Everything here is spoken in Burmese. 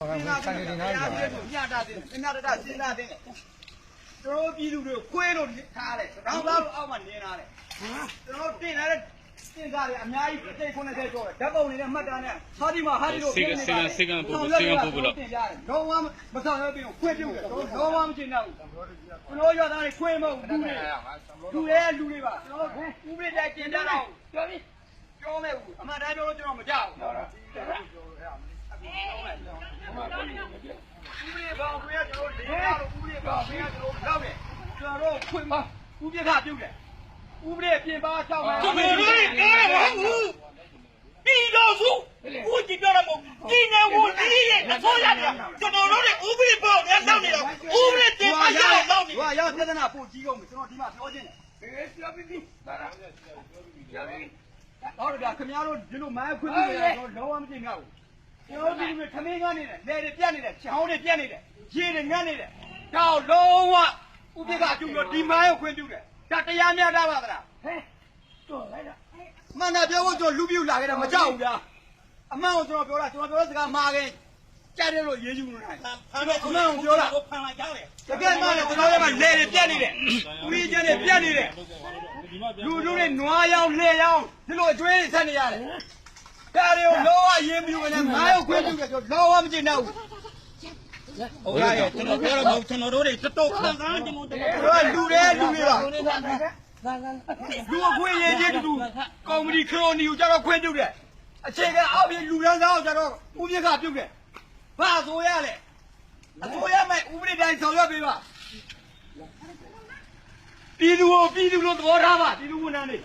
ဆိုင်နေနေနားကြညတာတင်ညတာတာစဉ်းစားတင်ကျွန်တော်ပြည်သူတွေကိုခွေးလို့ထားတယ်တောင်းသားလို့အောက်မှာနင်းထားတယ်ကျွန်တော်တင်လာတဲ့စဉ်းစားတယ်အများကြီးတိတ်90ကျော်တယ်ဓာတ်ပုံနေတဲ့မှတ်တမ်းနဲ့ဟာဒီမှာဟာဒီတို့တင်ကြတယ်လုံးဝမဆောင်ရပြီးခွေးပြုတ်တယ်လုံးဝမကျင်တော့ဘူးကျွန်တော်ရသားတွေခွေးမဟုတ်ဘူးလူတွေလူတွေပါကျွန်တော်ဥပဒေတိုင်းကျင်ကြတော့ပြောပြီပြောမဲ့ဘူးအမှန်တမ်းပြောလို့ကျွန်တော်မကြောက်ဘူး ဥပဒေဘောင်ခွေးကကျွန်တော်လေးရတော့ဥပဒေဘောင်ခွေးကကျွန်တော်လောက်တယ်ကျွန်တော်ခွေးမဥပဒေကပြုတ်တယ်ဥပဒေပြင်ပါချောက်မှာကျွန်တော်တို့လည်းပြောရမှာမဟုတ်ဘူးပြည်တော်စုဦးကြည့်ပြောရမို့ဒီနေဝန်ကြီးရဲ့အစိုးရကကျွန်တော်တို့တွေဥပဒေပေါ်နဲ့စောင့်နေတော့ဥပဒေတင်ပါရအောင်စောင့်နေဟိုရောက်ပြဿနာပို့ကြီးကုန်ပြီကျွန်တော်ဒီမှာပြောချင်းတယ်ဘယ်ပြောပြီးပြီဒါလားပြောပြီးဟုတ်တယ်ဗျာခင်ဗျားတို့ဒီလိုမိုင်းခွင့်ပြုနေတာတော့လုံးဝမကြည့်ငါ့ဘူးကျွ န်တော်ဒီလိုခမင်းကနေတယ်လေတွေပြတ်နေတယ်ချောင်းတွေပြတ်နေတယ်ရေတွေငတ်နေတယ်တော့လုံးဝဥပိ္ပကကျူတော့ဒီမိုင်းကိုခွင့်ပြုတယ်ဒါတရားမျှတပါသလားဟဲ့တော်လိုက်တာမှန်တယ်ပြောဖို့ကျွန်တော်လူပြူလာခဲ့တာမကြောက်ဘူးဗျာအမှန်ကိုကျွန်တော်ပြောတာကျွန်တော်ပြောတဲ့စကားမှားခဲ့ကြတယ်လို့ရေးယူနေတယ်ဖမ်းတော့အမှန်ကိုပြောတာကိုဖမ်းလိုက်ကြတယ်တကယ်မှလည်းကျွန်တော်တို့ကလေတွေပြတ်နေတယ်ဦးကြီးကျန်းတွေပြတ်နေတယ်လူလူတွေနွားရောင်လှဲရောင်ဒီလိုအကျွေးတွေဆက်နေရတယ်ကားတွေကိုလောကရေးမြူ လောကမကျင်တော့ဘူးဟုတ်ကဲ့ကျွန်တော်ပြောရမှာကျွန်တော်တို့တွေတော်တော်ခံစားကျွန်တော်တို့တို့ကလူတွေလူတွေပါလူအခွင့်အရေးကြီးတူကော်မတီခရိုနီကိုကျတော့ခွင့်ပြုတယ်အခြေခံအောက်ပြည်လူရန်သားကိုကျတော့ဥပဒေကပြုတယ်ဘာအစိုးရလဲအစိုးရမဲ့ဥပဒေတိုင်းဆောင်ရွက်ပေးပါပြည်သူကိုပြည်သူလိုသဘောထားပါပြည်သူဝန်ထမ်းတွေ